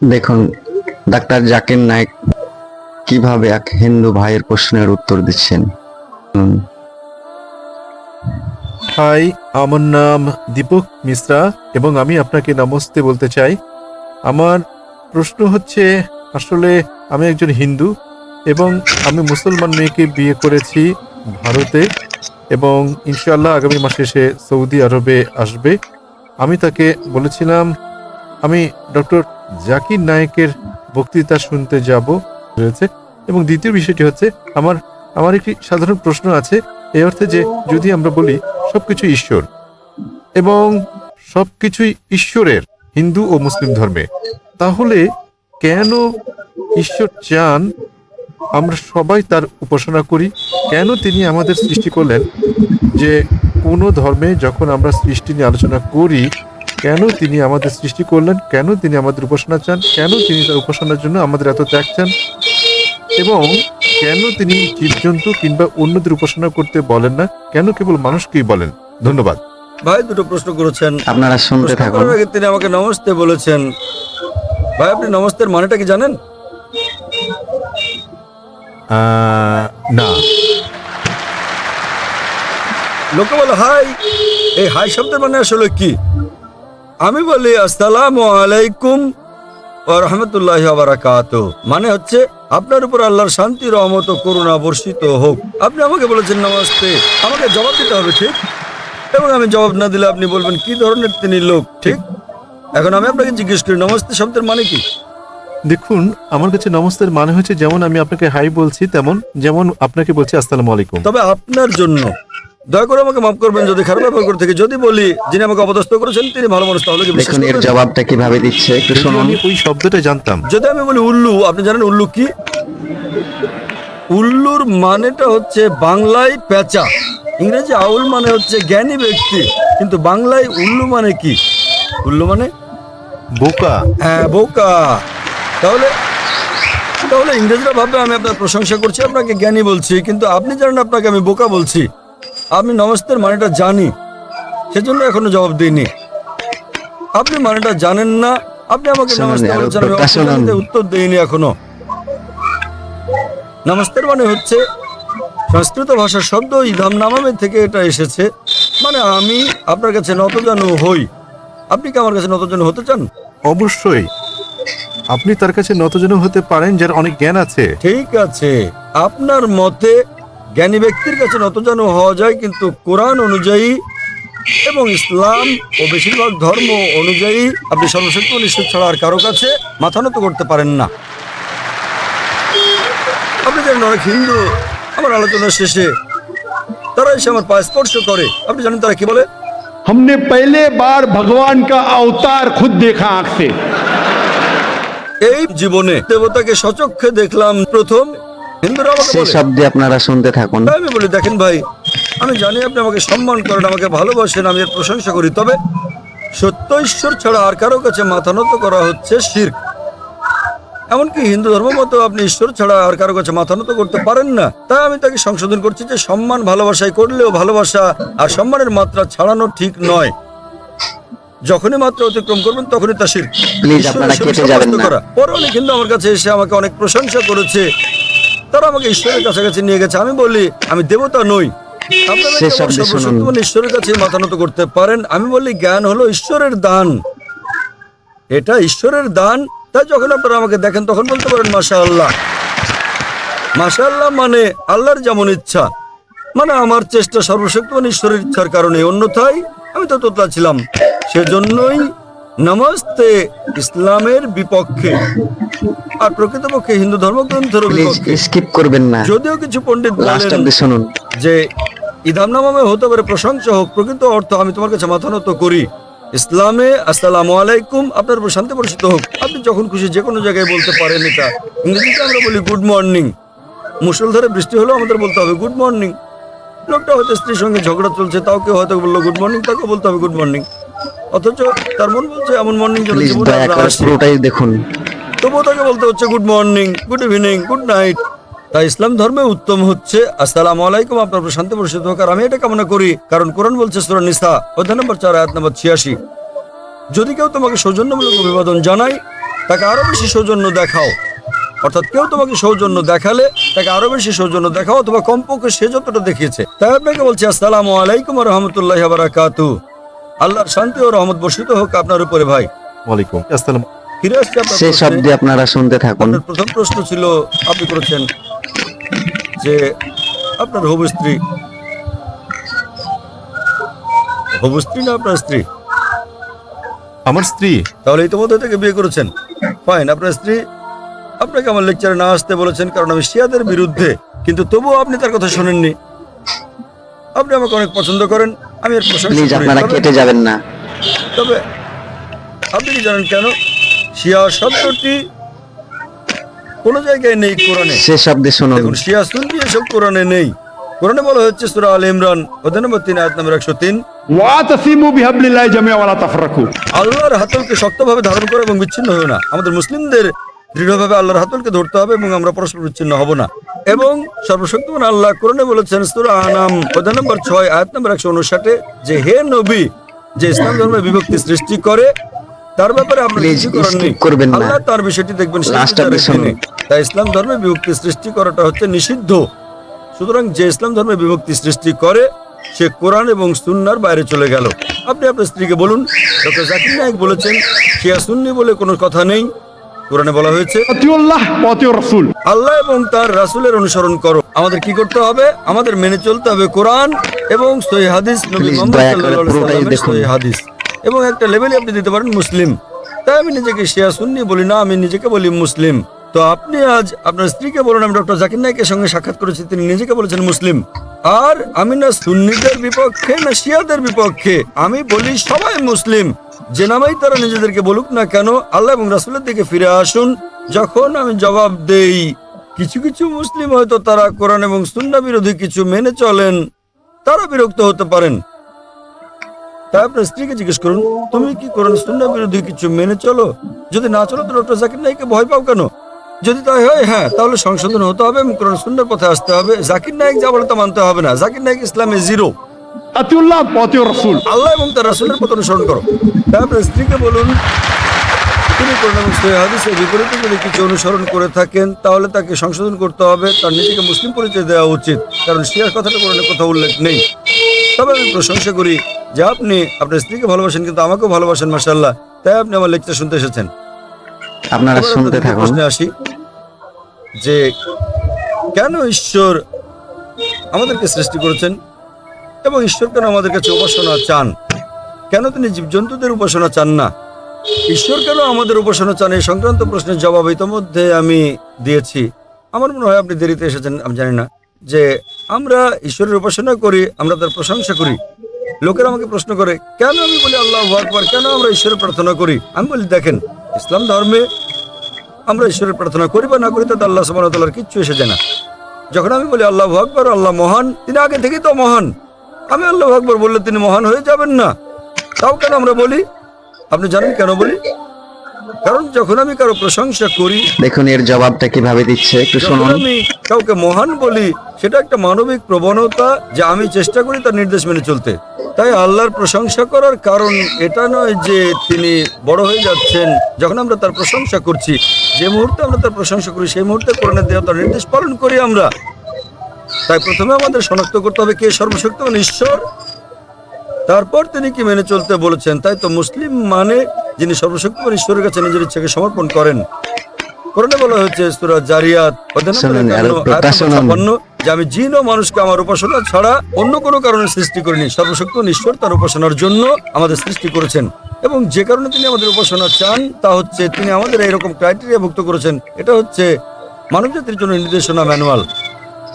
দেখুন, ডাক্তার জাকির নায়েক কীভাবে এক হিন্দু ভাইয়ের প্রশ্নের উত্তর দিচ্ছেন? হাই, আমার নাম দীপক মিশ্রা এবং আমি আপনাকে নমস্তে বলতে চাই। আমার প্রশ্ন হচ্ছে, আসলে আমি একজন হিন্দু এবং আমি মুসলমান মেয়েকে বিয়ে করেছি ভারতে এবং ইনশাআল্লাহ আগামী মাসে সে সৌদি আরবে আসবে। আমি তাকে বলেছিলাম, আমি ডক্টর জাকির নায়কের বক্তৃতা শুনতে যাব রয়েছে। এবং দ্বিতীয় বিষয়টি হচ্ছে, আমার আমার একটি সাধারণ প্রশ্ন আছে, এই অর্থে যে যদি আমরা বলি, সবকিছু ঈশ্বর। এবং সবকিছুই ঈশ্বরের, হিন্দু ও মুসলিম ধর্মে। তাহলে কেন ঈশ্বর চান আমরা সবাই তার উপাসনা করি? কেন তিনি আমাদের সৃষ্টি করলেন যে কোনো ধর্মে যখন আমরা সৃষ্টি নিয়ে আলোচনা করি কেন তিনি আমাদের সৃষ্টি করলেন? কেন তিনি আমাদের উপাসনা চান? কেন তিনি তার উপাসনার জন্য আমাদের এত ত্যাগ চান? এবং কেন তিনি জীবজন্তু কিংবা অন্যদের উপাসনা করতে বলেন না? কেন কেবল মানুষকেই বলেন? ধন্যবাদ। ভাই দুটো প্রশ্ন করেছেন। আপনারা শুনতে থাকুন। আগে তিনি আমাকে নমস্তে বলেছেন। ভাই আপনি নমস্তের মানেটা কি জানেন? আহ, না। লোকে বলে হাই। এই হাই শব্দের মানে আসলে কি? আমি বলি আসসালামু আলাইকুম ও রহমতুল্লাহ বারাকাত। মানে হচ্ছে আপনার উপর আল্লাহর শান্তি রহমত ও করুণা বর্ষিত হোক। আপনি আমাকে বলেছেন নমস্তে। আমাকে জবাব দিতে হবে ঠিক? এবং আমি জবাব না দিলে আপনি বলবেন কি ধরনের তিনি লোক? ঠিক? এখন আমি আপনাকে জিজ্ঞেস করি নমস্তে শব্দের মানে কি? দেখুন আমার কাছে নমস্তের মানে হচ্ছে যেমন আমি আপনাকে হাই বলছি তেমন যেমন আপনাকে বলছি আসসালামু আলাইকুম। তবে আপনার জন্য দয়া করে আমাকে মাফ করবেন যদি খারাপ ব্যবহার করে থেকে। যদি বলি যিনি আমাকে অপদস্থ করেছেন তিনি ভালো মানুষ তাহলে কি দেখুন এর জবাবটা কীভাবে দিচ্ছে একটু শুনুন। আমি ওই শব্দটা জানতাম। যদি আমি বলি উল্লু আপনি জানেন উল্লু কি? উল্লুর মানেটা হচ্ছে বাংলায় পেঁচা ইংরেজি আউল মানে হচ্ছে জ্ঞানী ব্যক্তি কিন্তু বাংলায় উল্লু মানে কি? উল্লু মানে? বোকা। হ্যাঁ বোকা। তাহলে তাহলে ইংরেজরা ভাববে আমি আপনার প্রশংসা করছি আপনাকে জ্ঞানী বলছি কিন্তু আপনি জানেন আপনাকে আমি বোকা বলছি। আমি নমস্তের মানেটা জানি সেজন্য এখনও জবাব দিইনি। আপনি মানেটা জানেন না আপনি আমাকে নমস্তে বলছেন আমি উত্তর দিইনি এখনও। নমস্তের মানে হচ্ছে সংস্কৃত ভাষার শব্দ ইধাম নামামে থেকে এটা এসেছে মানে আমি আপনার কাছে নতজানু হই। আপনি কি আমার কাছে নতজানু হতে চান? অবশ্যই। আপনি তার কাছে নতজন হতে পারেন যার অনেক জ্ঞান আছে। ঠিক আছে। আপনার মতে জ্ঞানী ব্যক্তির কাছে নতজানু হওয়া যায় কিন্তু কোরআন অনুযায়ী এবং ইসলাম ও বেশিরভাগ ধর্ম অনুযায়ী আপনি সর্বশক্তি ঈশ্বর ছাড়া আর কারো কাছে মাথা নত করতে পারেন না আপনি জানেন অনেক হিন্দু আমার আলোচনা শেষে তারা এসে আমার পায়ে স্পর্শ করে আপনি জানেন তারা কি বলে हमने पहले बार भगवान का अवतार खुद देखा आंख से এই জীবনে দেবতাকে সচক্ষে দেখলাম প্রথম হিন্দুরা আমাকে সেই বলে শব্দে আপনারা শুনতে থাকুন। তাই আমি বলি দেখেন ভাই আমি জানি আপনি আমাকে সম্মান করেন আমাকে ভালোবাসেন আমি এর প্রশংসা করি তবে সত্য ঈশ্বর ছাড়া আর কারও কাছে মাথা নত করা হচ্ছে এমনকি হিন্দু ধর্ম মতো আপনি ঈশ্বর ছাড়া আর কারও কাছে মাথা নত করতে পারেন না। তাই আমি তাকে সংশোধন করছি যে সম্মান ভালোবাসায় করলেও ভালোবাসা আর সম্মানের মাত্রা ছাড়ানো ঠিক নয়। যখনই মাত্রা অতিক্রম করবেন তখনই তা শির আপনারা কেটে যাবেন না। পরে অনেক হিন্দু আমার কাছে এসে আমাকে অনেক প্রশংসা করেছে। তারা আমাকে ঈশ্বরের কাছাকাছি নিয়ে গেছে। আমি বলি আমি দেবতা নই। ঈশ্বরের কাছে মাথা নত করতে পারেন। আমি বলি জ্ঞান হলো ঈশ্বরের দান। এটা ঈশ্বরের দান। তাই যখন আপনারা আমাকে দেখেন তখন বলতে পারেন মাশা আল্লাহ মাশা আল্লাহ মানে আল্লাহর যেমন ইচ্ছা মানে আমার চেষ্টা সর্বশক্তিমান ঈশ্বরের ইচ্ছার কারণে। অন্যথায় আমি তো তোতলা ছিলাম। সেজন্যই নমস্তে ইসলামের বিপক্ষে। আর প্রকৃতপক্ষে হিন্দু ধর্মগ্রন্থের বিপক্ষে। স্কিপ করবেন না। যদিও কিছু পণ্ডিত বলেন শুনুন। যে ইদাম নামে হতে পারে প্রশংসা হোক প্রকৃত অর্থ আমি তোমার কাছে মাথা নত করি। ইসলামে আসসালামু আলাইকুম আপনার উপর শান্তি বর্ষিত হোক। আপনি যখন খুশি যে কোনো জায়গায় বলতে পারেন এটা। ইংরেজিতে আমরা বলি গুড মর্নিং মুসলধারে বৃষ্টি হলেও আমাদের বলতে হবে গুড মর্নিং লোকটা হয়তো স্ত্রীর সঙ্গে ঝগড়া চলছে তাও কেউ হয়তো বলল গুড মর্নিং তাকে বলতে হবে গুড মর্নিং অথচ তার মন বলছে এমন মর্নিং। পুরোটাই দেখুন। তবুও তাকে বলতে হচ্ছে good morning good evening good night তাই ইসলাম ধর্মে উত্তম হচ্ছে আসসালামু আলাইকুম আপনার শান্তি হোক। আর আমি এটা কামনা করি কারণ কোরআন বলছে সুরা নিসা অধ্যায় নম্বর চার আয়াত নম্বর ছিয়াশি। যদি কেউ তোমাকে সৌজন্যমূলক অভিবাদন জানায় তাকে আরও বেশি সৌজন্য দেখাও। অর্থাৎ কেউ তোমাকে সৌজন্য দেখালে তাকে আরও বেশি সৌজন্য দেখাও অথবা কমপক্ষে সে যতটা দেখিয়েছে। তাই আপনাকে বলছি আসসালামু আলাইকুম রহমতুল্লাহ বারাকাতু আল্লাহর শান্তি ও রহমত বর্ষিত হোক আপনার উপরে ভাই। ওয়ালাইকুম আসসালাম। ফিরে আসছি আপনার সে প্রশ্নে। শব্দে আপনারা শুনতে থাকুন। আপনার প্রথম প্রশ্ন ছিল আপনি করেছেন যে আপনার হবু স্ত্রী। হবু স্ত্রী না আপনার স্ত্রী? আমার স্ত্রী। তাহলে ইতিমধ্যে থেকে বিয়ে করেছেন। ফাইন আপনার স্ত্রী আপনাকে আমার লেকচারে না আসতে বলেছেন কারণ আমি শিয়াদের বিরুদ্ধে কিন্তু তবুও আপনি তার কথা শোনেননি। আপনি আমাকে অনেক পছন্দ করেন। আমি এর প্লিজ আপনারা কেটে যাবেন না। তবে আপনি জানেন কেন? শিয়া শব্দটি জায়গায় নেই কোরআনে। সে শুনুন। শিয়া সুন্নি এসব কোরআনে নেই। কোরআনে বলা হচ্ছে সূরা আল ইমরান অধ্যায় আয়াত নম্বর 103 ওয়াতাসিমু বিহাবলিল্লাহি জামিআ তাফরাকু। আল্লাহর হাতলকে শক্তভাবে ধারণ করে এবং বিচ্ছিন্ন হইও না। আমাদের মুসলিমদের দৃঢ়ভাবে আল্লাহর হাতলকে ধরতে হবে এবং আমরা পরস্পর বিচ্ছিন্ন হব না। এবং সর্বশক্তিমান আল্লাহ কোরআনে বলেছেন সুরা আনাম অধ্যায় নম্বর ছয় আয়াত নম্বর একশো উনষাটে যে হে নবী যে ইসলাম ধর্মে বিভক্তি সৃষ্টি করে তার ব্যাপারে কিছু করবেন আল্লাহ তার বিষয়টি দেখবেন আপনি। তাই ইসলাম ধর্মে বিভক্তি সৃষ্টি করাটা হচ্ছে নিষিদ্ধ। সুতরাং যে ইসলাম ধর্মে বিভক্তি সৃষ্টি করে সে কোরআন এবং সুন্নার বাইরে চলে গেল। আপনি আপনার স্ত্রীকে বলুন ডক্টর জাকির নায়ক বলেছেন শিয়া সুন্নি বলে কোনো কথা নেই। কোরআনে বলা হয়েছে আল্লাহ এবং তার রাসুলের অনুসরণ করো। আমাদের কি করতে হবে? আমাদের মেনে চলতে হবে কোরআন এবং হাদিস এবং একটা লেভেল আপনি দিতে পারেন মুসলিম। তাই আমি নিজেকে শিয়া শুননি বলি না আমি নিজেকে বলি মুসলিম। তো আপনি আজ আপনার স্ত্রীকে বলুন আমি ডক্টর জাকির নাইকের সঙ্গে সাক্ষাৎ করেছি তিনি নিজেকে বলেছেন মুসলিম। আর আমি না সুন্নিদের বিপক্ষে, না শিয়াদের বিপক্ষে। আমি বলি সবাই মুসলিম। যে নামেই তারা নিজেদেরকে বলুক না কেন, আল্লাহ এবং রাসূলের দিকে ফিরে আসুন। যখন আমি জবাব দেই, কিছু কিছু মুসলিম হয়তো তারা কোরআন এবং সুন্না বিরোধী কিছু মেনে চলেন, তারা বিরক্ত হতে পারেন। তাই আপনার স্ত্রীকে জিজ্ঞেস করুন, তুমি কি কোরআন, সুন্না বিরোধী কিছু মেনে চলো? যদি না চলো তো ডক্টর জাকির নাইকে ভয় পাও কেন? যদি তাই হয় হ্যাঁ তাহলে সংশোধন হতে হবে এবং সুন্দর পথে আসতে হবে। জাকির নায়ক যা বলে তা মানতে হবে না। জাকির নায়ক ইসলামে জিরো। আতিউল্লাহ পথে রসুল। আল্লাহ এবং তার রাসুলের পথ অনুসরণ করো। তারপরে স্ত্রীকে বলুন তিনি কোরআন হাদিসের বিপরীতে যদি কিছু অনুসরণ করে থাকেন তাহলে তাকে সংশোধন করতে হবে। তার নিজেকে মুসলিম পরিচয় দেওয়া উচিত কারণ শিয়ার কথাটা কোরআনের কথা উল্লেখ নেই। তবে আমি প্রশংসা করি যে আপনি আপনার স্ত্রীকে ভালোবাসেন কিন্তু আমাকেও ভালোবাসেন মাসাল্লাহ তাই আপনি আমার লেকচার শুনতে এসেছেন। আপনারা শুনতে থাকুন। প্রশ্নে আসি। যে কেন ঈশ্বর আমাদেরকে সৃষ্টি করেছেন এবং ঈশ্বর কেন আমাদের কাছে উপাসনা চান? কেন তিনি জীবজন্তুদের উপাসনা চান না? ঈশ্বর কেন আমাদের উপাসনা চান? এই সংক্রান্ত প্রশ্নের জবাব ইতোমধ্যে আমি দিয়েছি। আমার মনে হয় আপনি দেরিতে এসেছেন আমি জানি না। যে আমরা ঈশ্বরের উপাসনা করি আমরা তার প্রশংসা করি। লোকেরা আমাকে প্রশ্ন করে কেন আমি বলি আল্লাহ আকবর? কেন আমরা ঈশ্বরের প্রার্থনা করি? আমি বলি দেখেন ইসলাম ধর্মে আমরা ঈশ্বরের প্রার্থনা করি বা না করি, তাতে আল্লাহ সুবাহতাল্লাহর কিচ্ছু এসে যায় না। যখন আমি বলি, আল্লাহ আকবর, আল্লাহ মহান, তিনি আগে থেকেই তো মহান। আমি আল্লাহ আকবর বললে তিনি মহান হয়ে যাবেন না। তাও কেন আমরা বলি? আপনি জানেন কেন বলি? কারণ যখন আমি কারও প্রশংসা করি দেখুন এর জবাবটা কীভাবে দিচ্ছে? একটু শুনুন। আমি কাউকে মহান বলি সেটা একটা মানবিক প্রবণতা যে আমি চেষ্টা করি তার নির্দেশ মেনে চলতে। তাই আল্লাহর প্রশংসা করার কারণ এটা নয় যে তিনি বড় হয়ে যাচ্ছেন যখন আমরা তার প্রশংসা করছি। যে মুহূর্তে আমরা তার প্রশংসা করি সেই মুহূর্তে কোরআনের দেওয়া তার নির্দেশ পালন করি আমরা। তাই প্রথমে আমাদের শনাক্ত করতে হবে কে সর্বশক্তিমান ঈশ্বর। তারপর তিনি কি মেনে চলতে বলেছেন? তাই তো মুসলিম মানে যিনি সর্বশক্তিমান ঈশ্বরের কাছে নিজের ইচ্ছাকে সমর্পণ করেন। কোরআনে বলা হয়েছে সূরা জারিয়াত অধ্যায় নম্বর শুনুন, আর 51, আয়াত ওটা নম্বর শুনুন। 56, যে আমি জিন ও মানুষকে আমার উপাসনা ছাড়া অন্য কোনো কারণে সৃষ্টি করিনি সর্বশক্তিমান ঈশ্বর তার উপাসনার জন্য আমাদের সৃষ্টি করেছেন। এবং যে কারণে তিনি আমাদের উপাসনা চান তা হচ্ছে তিনি আমাদের এইরকম ক্রাইটেরিয়া ভুক্ত করেছেন। এটা হচ্ছে মানব জাতির জন্য নির্দেশনা ম্যানুয়াল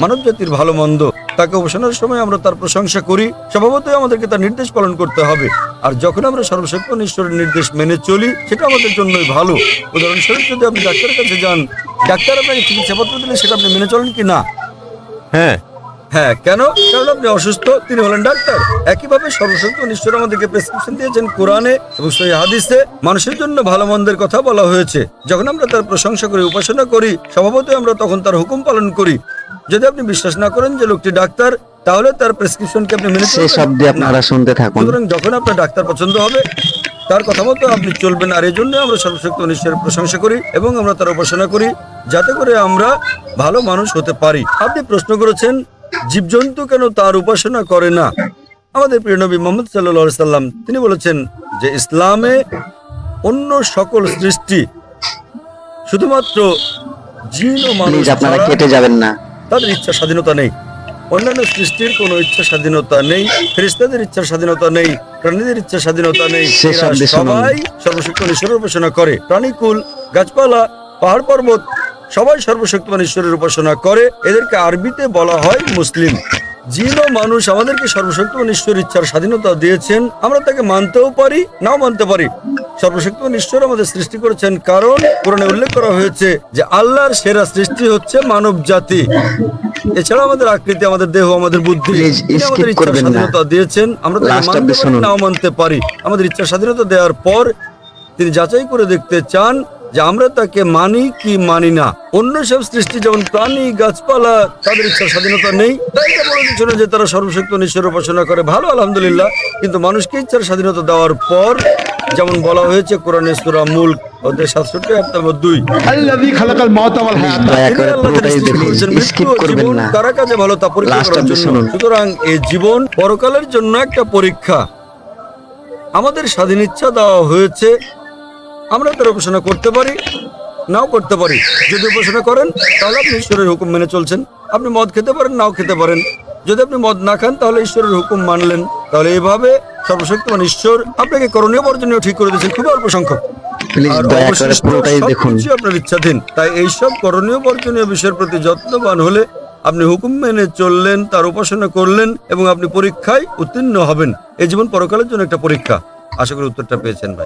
মানব জাতির ভালো মন্দ তাকে উপাসনার সময় আমরা তার প্রশংসা করি। স্বভাবতই আমাদেরকে তার নির্দেশ পালন করতে হবে। আর যখন আমরা সর্বশক্তিমান ঈশ্বরের নির্দেশ মেনে চলি সেটা আমাদের জন্যই ভালো। উদাহরণস্বরূপ যদি আপনি ডাক্তারের কাছে যান ডাক্তার আপনাকে চিকিৎসাপত্র দিলে সেটা আপনি মেনে চলেন কি না? হ্যাঁ। হ্যাঁ কেন? কারণ আপনি অসুস্থ তিনি হলেন ডাক্তার। একইভাবে সর্বশক্তিমান ঈশ্বর আমাদেরকে প্রেসক্রিপশন দিয়েছেন কোরআনে এবং সেই হাদিসে। মানুষের জন্য ভালো মন্দের কথা বলা হয়েছে। যখন আমরা তার প্রশংসা করি উপাসনা করি স্বভাবতই আমরা তখন তার হুকুম পালন করি। যদি আপনি বিশ্বাস না করেন যে লোকটি ডাক্তার তাহলে তার প্রেসক্রিপশনকে আপনি মেনে সে চলবেন শব্দে আপনারা শুনতে থাকুন। সুতরাং যখন আপনার ডাক্তার পছন্দ হবে তার কথা মতো আপনি চলবেন আর এই জন্য আমরা সর্বশক্ত ঈশ্বরের প্রশংসা করি এবং আমরা তার উপাসনা করি যাতে করে আমরা ভালো মানুষ হতে পারি। আপনি প্রশ্ন করেছেন জীবজন্তু কেন তার উপাসনা করে না? আমাদের প্রিয় নবী মোহাম্মদ সাল্লা সাল্লাম তিনি বলেছেন যে ইসলামে অন্য সকল সৃষ্টি শুধুমাত্র জিন ও মানুষ আপনারা কেটে যাবেন না। তাদের ইচ্ছা স্বাধীনতা নেই। অন্যান্য সৃষ্টির কোনো ইচ্ছা স্বাধীনতা নেই খ্রিস্টাদের ইচ্ছা স্বাধীনতা নেই প্রাণীদের ইচ্ছা স্বাধীনতা নেই। সবাই সর্বশক্তিমান ঈশ্বরের উপাসনা করে। প্রাণীকুল গাছপালা পাহাড় পর্বত সবাই সর্বশক্তিমান ঈশ্বরের উপাসনা করে। এদেরকে আরবিতে বলা হয় মুসলিম। ও মানুষ আমাদেরকে সর্বশক্তিমান ঈশ্বর ইচ্ছার স্বাধীনতা দিয়েছেন আমরা তাকে মানতেও পারি নাও মানতে পারি। সর্বশক্তিমান ঈশ্বর আমাদের সৃষ্টি করেছেন কারণ কোরআনে উল্লেখ করা হয়েছে যে আল্লাহর সেরা সৃষ্টি হচ্ছে মানব জাতি। এছাড়া আমাদের আকৃতি আমাদের দেহ আমাদের বুদ্ধি আমাদের ইচ্ছার স্বাধীনতা দিয়েছেন আমরা তাকে মানতে পারি নাও মানতে পারি। আমাদের ইচ্ছার স্বাধীনতা দেওয়ার পর তিনি যাচাই করে দেখতে চান যে আমরা তাকে মানি কি মানি না। অন্য সব সৃষ্টি যেমন প্রাণী গাছপালা তাদের ইচ্ছার স্বাধীনতা নেই। যে তারা সর্বশক্ত নিশ্চয় উপাসনা করে। ভালো আলহামদুলিল্লাহ। কিন্তু মানুষকে ইচ্ছার স্বাধীনতা দেওয়ার পর যেমন বলা হয়েছে কোরআনে সুরা মূল সাতষট্টি ভালো সুতরাং এই জীবন পরকালের জন্য একটা পরীক্ষা। আমাদের স্বাধীন ইচ্ছা দেওয়া হয়েছে। আমরা তার উপাসনা করতে পারি নাও করতে পারি। যদি উপাসনা করেন তাহলে আপনি ঈশ্বরের হুকুম মেনে চলছেন। আপনি মদ খেতে পারেন নাও খেতে পারেন। যদি আপনি মদ না খান তাহলে ঈশ্বরের হুকুম মানলেন। তাহলে এইভাবে সর্বশক্তিমান ঈশ্বর আপনাকে করণীয় বর্জনীয় ঠিক করে দিয়েছেন। খুব অল্প সংখ্যক। আপনার ইচ্ছাধীন তাই এইসব করণীয় বর্জনীয় বিষয়ের প্রতি যত্নবান হলে আপনি হুকুম মেনে চললেন তার উপাসনা করলেন এবং আপনি পরীক্ষায় উত্তীর্ণ হবেন। এই জীবন পরকালের জন্য একটা পরীক্ষা। আশা করি উত্তরটা পেয়েছেন ভাই।